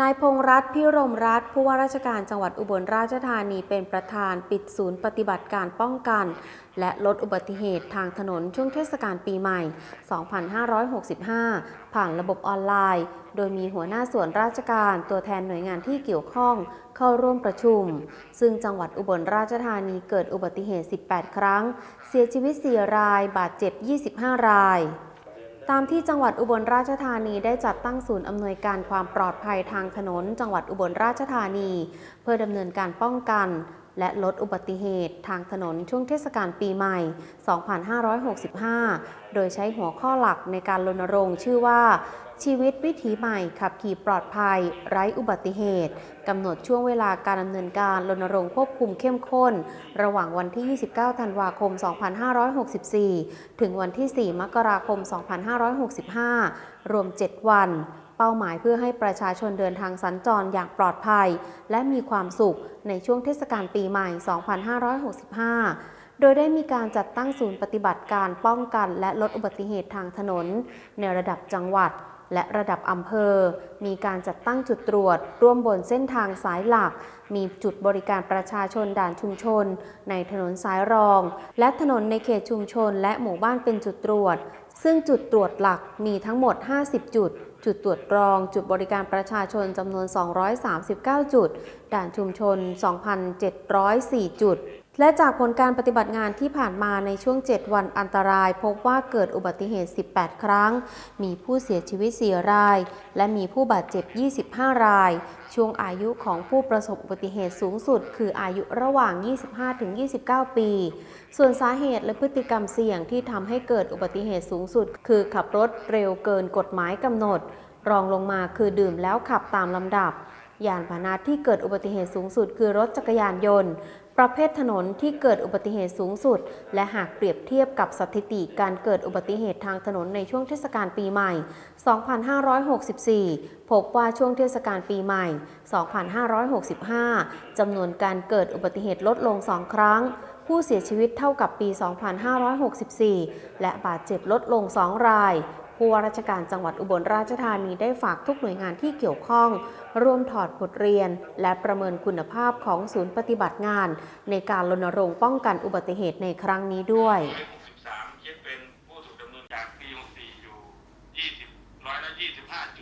นายพงษ์รัตน์พิรมรัตน์ผู้ว่าราชการจังหวัดอุบลราชธานีเป็นประธานปิดศูนย์ปฏิบัติการป้องกัน และลดอุบัติเหตุทางถนนช่วงเทศกาลปีใหม่ 2565 ผ่านระบบออนไลน์ โดยมีหัวหน้าส่วนราชการตัวแทนหน่วยงานที่เกี่ยวข้องเข้าร่วมประชุม ซึ่งจังหวัดอุบลราชธานีเกิดอุบัติเหตุ 18 ครั้ง เสียชีวิต 4 ราย บาดเจ็บ 25 ราย ตามที่จังหวัดอุบลราชธานีได้จัดตั้งศูนย์อำนวยการความปลอดภัยทางถนน จังหวัดอุบลราชธานี เพื่อดำเนินการป้องกัน และลดอุบัติเหตุทางถนนช่วงเทศกาลปีใหม่ 2565 โดยใช้หัวข้อหลักในการรณรงค์ชื่อว่า ชีวิตวิถีใหม่ขับขี่ปลอดภัย ไร้อุบัติเหตุกำหนดช่วงเวลาการดำเนินการรณรงค์ควบคุมเข้มข้น ระหว่างวันที่ 29 ธันวาคม 2564 ถึงวันที่ 4 มกราคม 2565 รวม 7 วัน เป้าหมายเพื่อให้ประชาชนเดินทางสัญจรอย่างปลอดภัย และมีความสุขในช่วงเทศกาลปีใหม่ 2565โดยได้มีการจัดตั้งศูนย์ปฏิบัติการป้องกันและลดอุบัติเหตุทางถนน ในระดับจังหวัด และระดับอำเภอ มีการจัดตั้งจุดตรวจ ร่วมบนเส้นทางสายหลัก มีจุดบริการประชาชนด่านชุมชน ในถนนสายรอง และถนนในเขตชุมชน และหมู่บ้านเป็นจุดตรวจ ซึ่งจุดตรวจหลักมีทั้งหมด 50 จุดจุดตรวจกรอง จุดบริการประชาชนจำนวน 239 จุด ด่านชุมชน 2,704 จุด และจากผลการปฏิบัติงานที่ผ่านมาในช่วง 7 วันอันตราย พบว่าเกิดอุบัติเหตุ 18 ครั้ง มีผู้เสียชีวิต 4 ราย และมีผู้บาดเจ็บ 25 ราย ช่วงอายุของผู้ประสบอุบัติเหตุสูงสุด คืออายุระหว่าง 25-29 ปี ส่วนสาเหตุและพฤติกรรมเสี่ยงที่ทำให้เกิดอุบัติเหตุสูงสุด คือขับรถเร็วเกินกฎหมายกำหนด รองลงมาคือดื่มแล้วขับตามลำดับยานพาหนะที่เกิดอุบัติเหตุสูงสุดคือรถจักรยานยนต์ ประเภทถนนที่เกิดอุบัติเหตุสูงสุด และหากเปรียบเทียบกับสถิติการเกิดอุบัติเหตุทางถนนในช่วงเทศกาลปีใหม่ 2564 พบว่าช่วงเทศกาลปีใหม่ 2565 จำนวนการเกิดอุบัติเหตุลดลง 2 ครั้งผู้เสียชีวิตเท่ากับปี 2564 และบาดเจ็บลดลง 2 รายผู้ว่าราชการจังหวัดอุบลราชธานีได้ฝากทุกหน่วยงานที่เกี่ยวข้อง ร่วมถอดบทเรียน และประเมินคุณภาพของศูนย์ปฏิบัติงาน ในการรณรงค์ป้องกันอุบัติเหตุในครั้งนี้ด้วย 13คิดเป็นผู้ถูกดำเนินจากปี64อยู่20 125